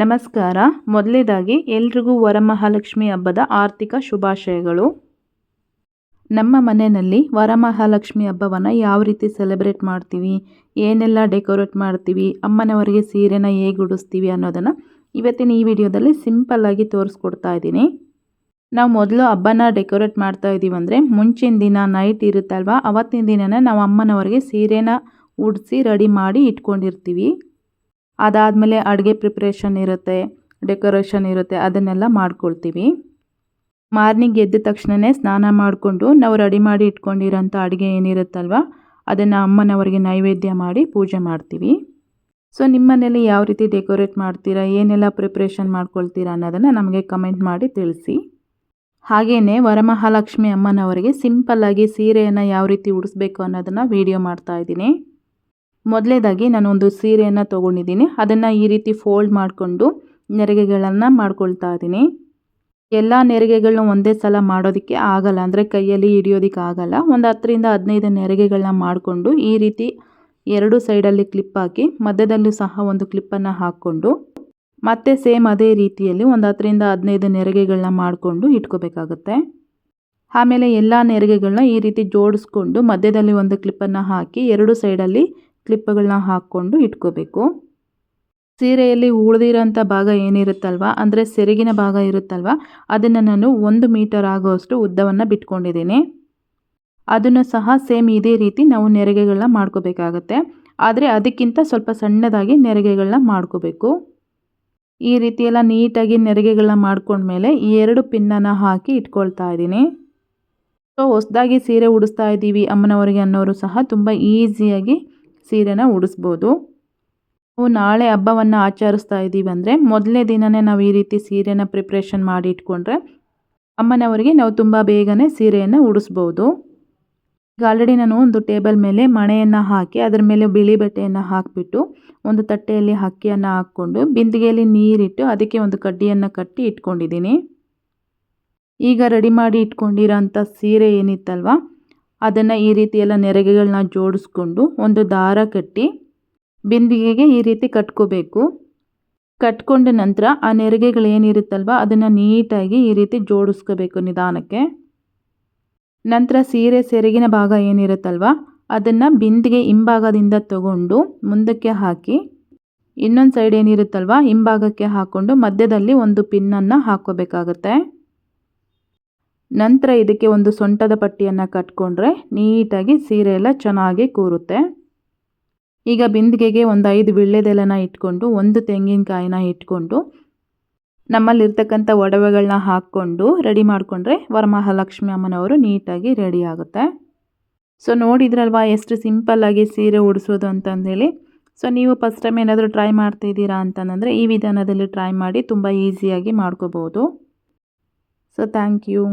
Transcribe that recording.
ನಮಸ್ಕಾರ. ಮೊದಲೇದಾಗಿ ಎಲ್ರಿಗೂ ವರಮಹಾಲಕ್ಷ್ಮಿ ಹಬ್ಬದ ಆರ್ಥಿಕ ಶುಭಾಶಯಗಳು. ನಮ್ಮ ಮನೆಯಲ್ಲಿ ವರಮಹಾಲಕ್ಷ್ಮಿ ಹಬ್ಬವನ್ನು ಯಾವ ರೀತಿ ಸೆಲೆಬ್ರೇಟ್ ಮಾಡ್ತೀವಿ, ಏನೆಲ್ಲ ಡೆಕೋರೇಟ್ ಮಾಡ್ತೀವಿ, ಅಮ್ಮನವರಿಗೆ ಸೀರೆನ ಹೇಗೆ ಉಡಿಸ್ತೀವಿ ಅನ್ನೋದನ್ನು ಇವತ್ತಿನ ಈ ವಿಡಿಯೋದಲ್ಲಿ ಸಿಂಪಲ್ಲಾಗಿ ತೋರಿಸ್ಕೊಡ್ತಾ ಇದ್ದೀನಿ. ನಾವು ಮೊದಲು ಹಬ್ಬನ ಡೆಕೋರೇಟ್ ಮಾಡ್ತಾ ಇದ್ದೀವಿ ಅಂದರೆ ಮುಂಚಿನ ದಿನ ನೈಟ್ ಇರುತ್ತಲ್ವ, ಅವತ್ತಿನ ದಿನನೇ ನಾವು ಅಮ್ಮನವರಿಗೆ ಸೀರೆನ ಉಡಿಸಿ ರೆಡಿ ಮಾಡಿ ಇಟ್ಕೊಂಡಿರ್ತೀವಿ. ಅದಾದಮೇಲೆ ಅಡುಗೆ ಪ್ರಿಪ್ರೇಷನ್ ಇರುತ್ತೆ ಡೆಕೋರೇಷನ್ ಇರುತ್ತೆ, ಅದನ್ನೆಲ್ಲ ಮಾಡ್ಕೊಳ್ತೀವಿ. ಮಾರ್ನಿಂಗ್ ಎದ್ದ ತಕ್ಷಣವೇ ಸ್ನಾನ ಮಾಡಿಕೊಂಡು ನಾವು ರೆಡಿ ಮಾಡಿ ಇಟ್ಕೊಂಡಿರೋಂಥ ಅಡುಗೆ ಏನಿರುತ್ತಲ್ವ, ಅದನ್ನು ಅಮ್ಮನವರಿಗೆ ನೈವೇದ್ಯ ಮಾಡಿ ಪೂಜೆ ಮಾಡ್ತೀವಿ. ಸೊ ನಿಮ್ಮ ಮನೇಲಿ ಯಾವ ರೀತಿ ಡೆಕೋರೇಟ್ ಮಾಡ್ತೀರಾ, ಏನೆಲ್ಲ ಪ್ರಿಪ್ರೇಷನ್ ಮಾಡ್ಕೊಳ್ತೀರಾ ಅನ್ನೋದನ್ನು ನಮಗೆ ಕಮೆಂಟ್ ಮಾಡಿ ತಿಳಿಸಿ. ಹಾಗೆಯೇ ವರಮಹಾಲಕ್ಷ್ಮಿ ಅಮ್ಮನವರಿಗೆ ಸಿಂಪಲ್ಲಾಗಿ ಸೀರೆಯನ್ನು ಯಾವ ರೀತಿ ಉಡಿಸ್ಬೇಕು ಅನ್ನೋದನ್ನು ವೀಡಿಯೋ ಮಾಡ್ತಾ ಇದ್ದೀನಿ. ಮೊದಲೇದಾಗಿ ನಾನೊಂದು ಸೀರೆಯನ್ನು ತೊಗೊಂಡಿದ್ದೀನಿ. ಅದನ್ನು ಈ ರೀತಿ ಫೋಲ್ಡ್ ಮಾಡಿಕೊಂಡು ನೆರಿಗೆಗಳನ್ನು ಮಾಡ್ಕೊಳ್ತಾ ಇದ್ದೀನಿ. ಎಲ್ಲ ನೆರಿಗೆಗಳನ್ನ ಒಂದೇ ಸಲ ಮಾಡೋದಕ್ಕೆ ಆಗಲ್ಲ. ಅಂದರೆ ಕೈಯಲ್ಲಿ ಹಿಡಿಯೋದಕ್ಕೆ ಆಗಲ್ಲ. ಒಂದು ಹತ್ತರಿಂದ ಹದಿನೈದು ನೆರಿಗೆಗಳನ್ನ ಮಾಡಿಕೊಂಡು ಈ ರೀತಿ ಎರಡು ಸೈಡಲ್ಲಿ ಕ್ಲಿಪ್ ಹಾಕಿ, ಮಧ್ಯದಲ್ಲೂ ಸಹ ಒಂದು ಕ್ಲಿಪ್ಪನ್ನು ಹಾಕ್ಕೊಂಡು, ಮತ್ತೆ ಸೇಮ್ ಅದೇ ರೀತಿಯಲ್ಲಿ ಒಂದು ಹತ್ತರಿಂದ ಹದಿನೈದು ನೆರಿಗೆಗಳನ್ನ ಮಾಡಿಕೊಂಡು ಇಟ್ಕೋಬೇಕಾಗುತ್ತೆ. ಆಮೇಲೆ ಎಲ್ಲ ನೆರಿಗೆಗಳನ್ನ ಈ ರೀತಿ ಜೋಡಿಸ್ಕೊಂಡು ಮಧ್ಯದಲ್ಲಿ ಒಂದು ಕ್ಲಿಪ್ಪನ್ನು ಹಾಕಿ, ಎರಡು ಸೈಡಲ್ಲಿ ಕ್ಲಿಪ್ಗಳನ್ನ ಹಾಕ್ಕೊಂಡು ಇಟ್ಕೋಬೇಕು. ಸೀರೆಯಲ್ಲಿ ಉಳಿದಿರೋಂಥ ಭಾಗ ಏನಿರುತ್ತಲ್ವ, ಅಂದರೆ ಸೆರಗಿನ ಭಾಗ ಇರುತ್ತಲ್ವ, ಅದನ್ನು ನಾನು ಒಂದು ಮೀಟರ್ ಆಗೋಷ್ಟು ಉದ್ದವನ್ನು ಬಿಟ್ಕೊಂಡಿದ್ದೀನಿ. ಅದನ್ನು ಸಹ ಸೇಮ್ ಇದೇ ರೀತಿ ನಾವು ನೆರಿಗೆಗಳನ್ನ ಮಾಡ್ಕೋಬೇಕಾಗತ್ತೆ. ಆದರೆ ಅದಕ್ಕಿಂತ ಸ್ವಲ್ಪ ಸಣ್ಣದಾಗಿ ನೆರಿಗೆಗಳನ್ನ ಮಾಡ್ಕೋಬೇಕು. ಈ ರೀತಿಯೆಲ್ಲ ನೀಟಾಗಿ ನೆರಿಗೆಗಳನ್ನ ಮಾಡ್ಕೊಂಡ್ಮೇಲೆ ಈ ಎರಡು ಪಿನ್ನನ್ನು ಹಾಕಿ ಇಟ್ಕೊಳ್ತಾ ಇದ್ದೀನಿ. ಸೊ, ಹೊಸದಾಗಿ ಸೀರೆ ಉಡಿಸ್ತಾ ಇದ್ದೀವಿ ಅಮ್ಮನವರಿಗೆ ಅನ್ನೋರು ಸಹ ತುಂಬ ಈಸಿಯಾಗಿ ಸೀರೆನ ಉಡಿಸ್ಬೋದು. ನಾವು ನಾಳೆ ಹಬ್ಬವನ್ನು ಆಚರಿಸ್ತಾ ಇದ್ದೀವಿ ಅಂದರೆ ಮೊದಲನೇ ದಿನವೇ ನಾವು ಈ ರೀತಿ ಸೀರೆನ ಪ್ರಿಪ್ರೇಷನ್ ಮಾಡಿ ಇಟ್ಕೊಂಡ್ರೆ ಅಮ್ಮನವರಿಗೆ ನಾವು ತುಂಬ ಬೇಗನೆ ಸೀರೆಯನ್ನು ಉಡಿಸ್ಬೋದು. ಈಗ ಆಲ್ರೆಡಿ ನಾನು ಒಂದು ಟೇಬಲ್ ಮೇಲೆ ಮಣೆಯನ್ನು ಹಾಕಿ ಅದರ ಮೇಲೆ ಬಿಳಿ ಬಟ್ಟೆಯನ್ನು ಹಾಕಿಬಿಟ್ಟು ಒಂದು ತಟ್ಟೆಯಲ್ಲಿ ಅಕ್ಕಿಯನ್ನು ಹಾಕ್ಕೊಂಡು ಬಿಂದಿಗೆಯಲ್ಲಿ ನೀರಿಟ್ಟು ಅದಕ್ಕೆ ಒಂದು ಕಡ್ಡಿಯನ್ನು ಕಟ್ಟಿ ಇಟ್ಕೊಂಡಿದ್ದೀನಿ. ಈಗ ರೆಡಿ ಮಾಡಿ ಇಟ್ಕೊಂಡಿರೋಂಥ ಸೀರೆ ಏನಿತ್ತಲ್ವ? ಅದನ್ನು ಈ ರೀತಿ ಎಲ್ಲ ನೆರಿಗೆಗಳನ್ನ ಜೋಡಿಸ್ಕೊಂಡು ಒಂದು ದಾರ ಕಟ್ಟಿ ಬಿಂದಿಗೆಗೆ ಈ ರೀತಿ ಕಟ್ಕೋಬೇಕು. ಕಟ್ಕೊಂಡ ನಂತರ ಆ ನೆರಿಗೆಗಳು ಏನಿರುತ್ತಲ್ವ, ಅದನ್ನು ನೀಟಾಗಿ ಈ ರೀತಿ ಜೋಡಿಸ್ಕೋಬೇಕು ನಿಧಾನಕ್ಕೆ. ನಂತರ ಸೀರೆ ಸೆರಗಿನ ಭಾಗ ಏನಿರುತ್ತಲ್ವ, ಅದನ್ನು ಬಿಂದಿಗೆ ಹಿಂಭಾಗದಿಂದ ತಗೊಂಡು ಮುಂದಕ್ಕೆ ಹಾಕಿ, ಇನ್ನೊಂದು ಸೈಡ್ ಏನಿರುತ್ತಲ್ವ, ಹಿಂಭಾಗಕ್ಕೆ ಹಾಕ್ಕೊಂಡು ಮಧ್ಯದಲ್ಲಿ ಒಂದು ಪಿನ್ನನ್ನು ಹಾಕ್ಕೋಬೇಕಾಗತ್ತೆ. ನಂತರ ಇದಕ್ಕೆ ಒಂದು ಸೊಂಟದ ಪಟ್ಟಿಯನ್ನು ಕಟ್ಕೊಂಡ್ರೆ ನೀಟಾಗಿ ಸೀರೆ ಎಲ್ಲ ಚೆನ್ನಾಗಿ ಕೂರುತ್ತೆ. ಈಗ ಬಿಂದಿಗೆಗೆ ಒಂದು ಐದು ವಿಳ್ಳೆದೆಲೆನ ಇಟ್ಕೊಂಡು, ಒಂದು ತೆಂಗಿನಕಾಯಿನ ಇಟ್ಕೊಂಡು, ನಮ್ಮಲ್ಲಿರ್ತಕ್ಕಂಥ ಒಡವೆಗಳನ್ನ ಹಾಕ್ಕೊಂಡು ರೆಡಿ ಮಾಡಿಕೊಂಡ್ರೆ ವರಮಹಾಲಕ್ಷ್ಮಿ ಅಮ್ಮನವರು ನೀಟಾಗಿ ರೆಡಿ ಆಗುತ್ತೆ. ಸೊ, ನೋಡಿದ್ರಲ್ವಾ ಎಷ್ಟು ಸಿಂಪಲ್ಲಾಗಿ ಸೀರೆ ಉಡಿಸೋದು ಅಂತಂದೇಳಿ? ಸೊ, ನೀವು ಫಸ್ಟ್ ಟೈಮ್ ಏನಾದರೂ ಟ್ರೈ ಮಾಡ್ತಿದ್ದೀರಾ ಅಂತಂದರೆ ಈ ವಿಧಾನದಲ್ಲಿ ಟ್ರೈ ಮಾಡಿ ತುಂಬ ಈಸಿಯಾಗಿ ಮಾಡ್ಕೋಬೋದು. So, thank you.